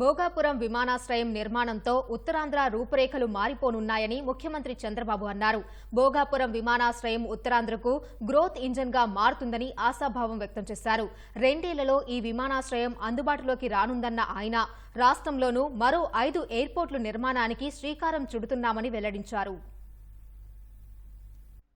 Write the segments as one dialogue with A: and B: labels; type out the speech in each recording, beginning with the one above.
A: భోగాపురం విమానాశ్రయం నిర్మాణంతో ఉత్తరాంధ్ర రూపురేఖలు మారిపోనున్నాయని ముఖ్యమంత్రి చంద్రబాబు అన్నారు. భోగాపురం విమానాశ్రయం ఉత్తరాంధ్రకు గ్రోత్ ఇంజన్గా మారుతుందని ఆశాభావం వ్యక్తం చేశారు. రెండేళ్ళలో ఈ విమానాశ్రయం అందుబాటులోకి రానుందన్న ఆయన రాష్ట్రంలోనూ మరో ఐదు ఎయిర్పోర్టుల నిర్మాణానికి శ్రీకారం చుడుతున్నామని వెల్లడించారు.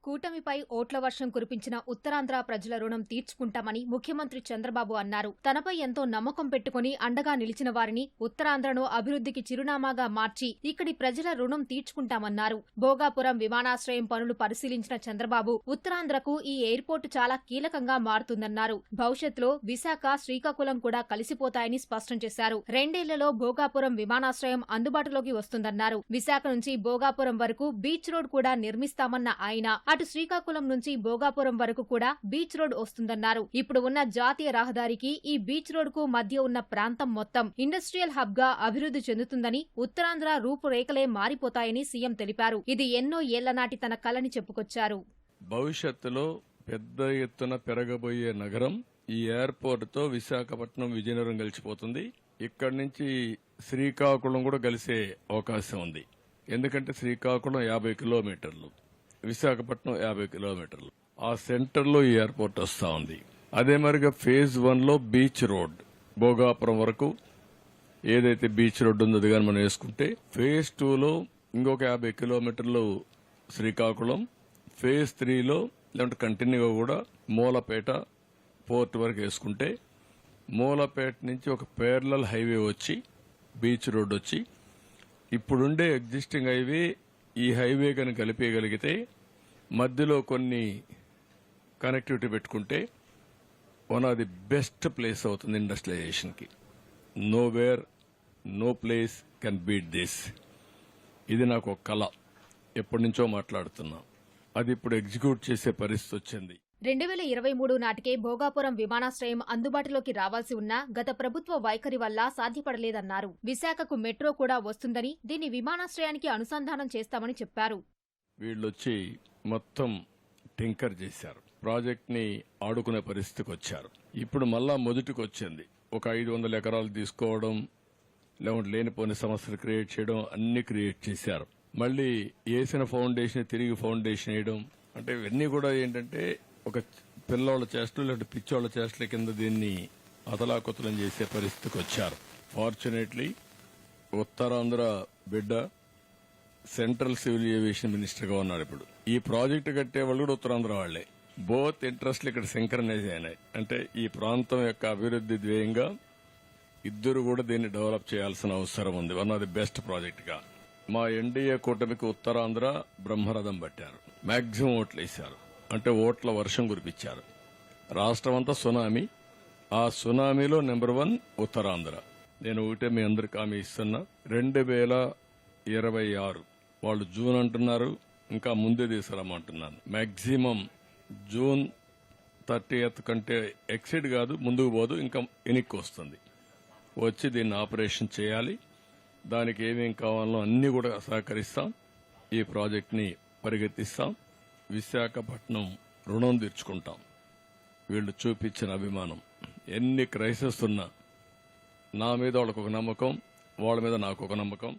A: కూటమిపై ఓట్ల వర్షం కురిపించిన ఉత్తరాంధ్ర ప్రజల రుణం తీర్చుకుంటామని ముఖ్యమంత్రి చంద్రబాబు అన్నారు. తనపై ఎంతో నమ్మకం పెట్టుకుని అండగా నిలిచిన వారిని ఉత్తరాంధ్రను అభివృద్ధికి చిరునామాగా మార్చి ఇక్కడి ప్రజల రుణం తీర్చుకుంటామన్నారు. భోగాపురం విమానాశ్రయం పనులు పరిశీలించిన చంద్రబాబు ఉత్తరాంధ్రకు ఈ ఎయిర్పోర్టు చాలా కీలకంగా మారుతుందన్నారు. భవిష్యత్తులో విశాఖ శ్రీకాకుళం కూడా కలిసిపోతాయని స్పష్టం చేశారు. రెండేళ్ళలో భోగాపురం విమానాశ్రయం అందుబాటులోకి వస్తుందన్నారు. విశాఖ నుంచి భోగాపురం వరకు బీచ్ రోడ్ కూడా నిర్మిస్తామన్న ఆయన అటు శ్రీకాకుళం నుంచి భోగాపురం వరకు కూడా బీచ్ రోడ్ వస్తుందన్నారు. ఇప్పుడు ఉన్న జాతీయ రహదారికి ఈ బీచ్ రోడ్కు మధ్య ఉన్న ప్రాంతం మొత్తం ఇండస్ట్రియల్ హబ్గా అభివృద్ధి చెందుతుందని ఉత్తరాంధ్ర రూపురేఖలే మారిపోతాయని సీఎం తెలిపారు. ఇది ఎన్నో ఏళ్ళ నాటి తన కలని చెప్పుకొచ్చారు.
B: భవిష్యత్తులో పెద్ద ఎత్తున పెరగబోయే నగరం ఈ ఎయిర్పోర్ట్తో విశాఖపట్నం విజయనగరం కలిసిపోతుంది. ఇక్కడి నుంచి శ్రీకాకుళం కూడా కలిసే అవకాశం ఉంది. ఎందుకంటే శ్రీకాకుళం యాభై కిలోమీటర్లు. విశాఖపట్నం యాభై కిలోమీటర్లు. ఆ సెంటర్లో ఈ ఎయిర్పోర్ట్ వస్తా ఉంది. అదే మరిగా ఫేజ్ వన్లో బీచ్ రోడ్. భోగాపురం వరకు ఏదైతే బీచ్ రోడ్డు ఉందో అది కానీ మనం వేసుకుంటే ఫేజ్ టూలో ఇంకొక యాభై కిలోమీటర్లు శ్రీకాకుళం ఫేజ్ త్రీలో లేదంటే కంటిన్యూగా కూడా మూలపేట పోర్ట్ వరకు వేసుకుంటే మూలపేట నుంచి ఒక పేర్లల్ హైవే వచ్చి బీచ్ రోడ్ వచ్చి ఇప్పుడుండే ఎగ్జిస్టింగ్ హైవే ఈ హైవే కనుక కలిపేయగలిగితే మధ్యలో కొన్ని కనెక్టివిటీ పెట్టుకుంటే one of the best place అవుతుంది ఇండస్ట్రియలైజేషన్కి no where no place can beat this ఇది నాకు ఒక కళ. ఎప్పటి నుంచో మాట్లాడుతున్నా. అది ఇప్పుడు ఎగ్జిక్యూట్ చేసే పరిస్థితి వచ్చింది.
A: రెండు వేల ఇరవై మూడు నాటికే భోగాపురం విమానాశ్రయం అందుబాటులోకి రావాల్సి ఉన్నా గత ప్రభుత్వ వైఖరి వల్ల సాధ్యపడలేదన్నారు. విశాఖకు మెట్రో కూడా వస్తుందని దీన్ని విమానాశ్రయానికి అనుసంధానం చేస్తామని చెప్పారు.
B: వీళ్ళొచ్చి మొత్తం టింకర్ చేశారు. ప్రాజెక్ట్ని ఆడుకునే పరిస్థితికి వచ్చారు. ఇప్పుడు మళ్ళా మొదటికి వచ్చింది ఒక ఐదు వందల ఎకరాలు తీసుకోవడం లేకుంటే లేనిపోని సమస్యలు క్రియేట్ చేయడం అన్ని క్రియేట్ చేశారు. మళ్ళీ వేసిన ఫౌండేషన్ తిరిగి ఫౌండేషన్ వేయడం. అంటే ఇవన్నీ కూడా ఏంటంటే ఒక పిల్లోళ్ళ చేష్టలు లేదంటే పిచ్చోళ్ళ చేష్టల కింద దీన్ని అతలాకుతలం చేసే పరిస్థితికి వచ్చారు. ఫార్చునేట్లీ ఉత్తరాంధ్ర బిడ్డ సెంట్రల్ సివిల్ ఏవియేషన్ మినిస్టర్గా ఉన్నారు ఇప్పుడు. ఈ ప్రాజెక్టు కట్టే వాళ్ళు కూడా ఉత్తరాంధ్ర వాళ్ళే బోత్ ఇంట్రెస్ట్లు ఇక్కడ సింక్రనైజ్ అయినాయి. అంటే ఈ ప్రాంతం యొక్క అభివృద్ధి ధ్యేయంగా ఇద్దరు కూడా దీన్ని డెవలప్ చేయాల్సిన అవసరం ఉంది. వన్ ఆఫ్ ది బెస్ట్ ప్రాజెక్ట్గా. మా ఎన్డీఏ కూటమికి ఉత్తరాంధ్ర బ్రహ్మరథం పట్టారు. మాక్సిమం ఓట్లు వేశారు. అంటే ఓట్ల వర్షం కురిపించారు. రాష్ట్రం అంతా సునామీ. ఆ సునామీలో నెంబర్ వన్ ఉత్తరాంధ్ర. నేను ఒకటే మీ అందరికి హామీ ఇస్తున్నా. రెండు వేల ఇరవై ఆరు వాళ్ళు జూన్ అంటున్నారు ఇంకా ముందే తీసుకురామంటున్నాను మ్యాక్సిమం జూన్ థర్టీ కంటే ఎక్సిడ్ కాదు ముందుకు పోదు ఇంకా ఎనిక్కి వస్తుంది. వచ్చి దీన్ని ఆపరేషన్ చేయాలి. దానికి ఏమేం కావాలో అన్ని కూడా సహకరిస్తాం. ఈ ప్రాజెక్ట్ని పరిగెత్తిస్తాం. విశాఖపట్నం రుణం తీర్చుకుంటాం. వీళ్ళు చూపించిన అభిమానం. ఎన్ని క్రైసిస్ ఉన్నా నా మీద వాళ్ళకు ఒక నమ్మకం వాళ్ళ మీద నాకు ఒక నమ్మకం.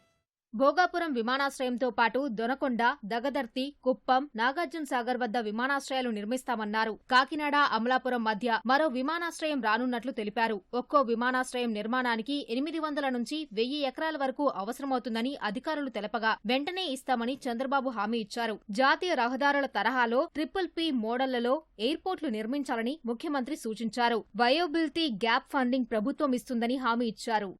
A: భోగాపురం విమానాశ్రయంతో పాటు దొనకొండ దగదర్తి కుప్పం నాగార్జున సాగర్ వద్ద విమానాశ్రయాలు నిర్మిస్తామన్నారు. కాకినాడ అమలాపురం మధ్య మరో విమానాశ్రయం రానున్నట్లు తెలిపారు. ఒక్కో విమానాశ్రయం నిర్మాణానికి ఎనిమిది వందల నుంచి వెయ్యి ఎకరాల వరకు అవసరమవుతుందని అధికారులు తెలపగా వెంటనే ఇస్తామని చంద్రబాబు హామీ ఇచ్చారు. జాతీయ రహదారుల తరహాలో ట్రిపుల్ పి మోడళ్ళలో ఎయిర్పోర్టులు నిర్మించాలని ముఖ్యమంత్రి సూచించారు. వయోబిలిటీ గ్యాప్ ఫండింగ్ ప్రభుత్వం ఇస్తుందని హామీ ఇచ్చారు.